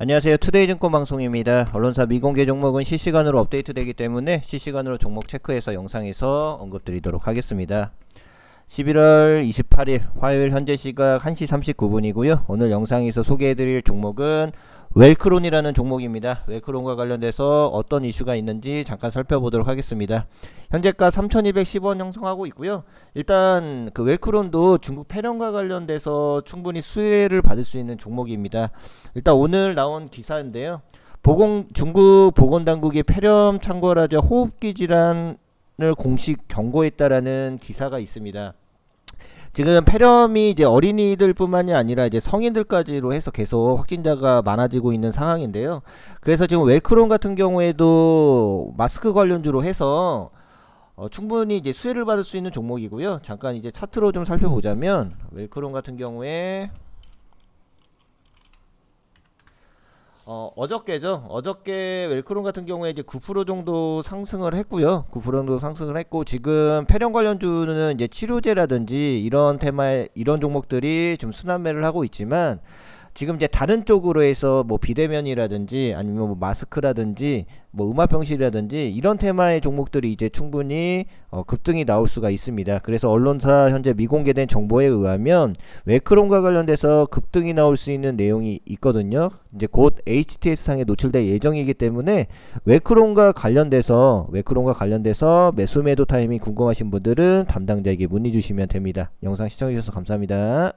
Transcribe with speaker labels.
Speaker 1: 안녕하세요. 투데이증권 방송입니다. 언론사 미공개 종목은 실시간으로 업데이트되기 때문에 실시간으로 종목 체크해서 영상에서 언급드리도록 하겠습니다. 11월 28일 화요일 현재 시각 1시 39분이고요. 오늘 영상에서 소개해드릴 종목은 웰크론이라는 종목입니다. 웰크론과 관련돼서 어떤 이슈가 있는지 잠깐 살펴보도록 하겠습니다. 현재가 3,210원 형성하고 있고요. 일단 그 웰크론도 중국 폐렴과 관련돼서 충분히 수혜를 받을 수 있는 종목입니다. 일단 오늘 나온 기사인데요. 보건 중국 보건당국이 폐렴 창궐하자 호흡기 질환을 공식 경고했다라는 기사가 있습니다. 지금 폐렴이 이제 어린이들뿐만이 아니라 이제 성인들까지로 해서 계속 확진자가 많아지고 있는 상황인데요. 그래서 지금 웰크론 같은 경우에도 마스크 관련주로 해서 어, 충분히 이제 수혜를 받을 수 있는 종목이고요. 잠깐 이제 차트로 좀 살펴보자면 웰크론 같은 경우에 어, 어저께죠. 어저께 웰크론 같은 경우에 이제 9% 정도 상승을 했고요. 9% 정도 상승을 했고 지금 폐렴 관련주는 이제 치료제라든지 이런 테마의 이런 종목들이 좀 순환매를 하고 있지만 지금 이제 다른 쪽으로 해서 뭐 비대면이라든지 아니면 뭐 마스크라든지 뭐 음압병실이라든지 이런 테마의 종목들이 이제 충분히 어, 급등이 나올 수가 있습니다. 그래서 언론사 현재 미공개된 정보에 의하면 웨크론과 관련돼서 급등이 나올 수 있는 내용이 있거든요. 이제 곧 HTS 상에 노출될 예정이기 때문에 웨크론과 관련돼서 웨크론과 관련돼서 매수 매도 타이밍 궁금하신 분들은 담당자에게 문의 주시면 됩니다. 영상 시청해 주셔서 감사합니다.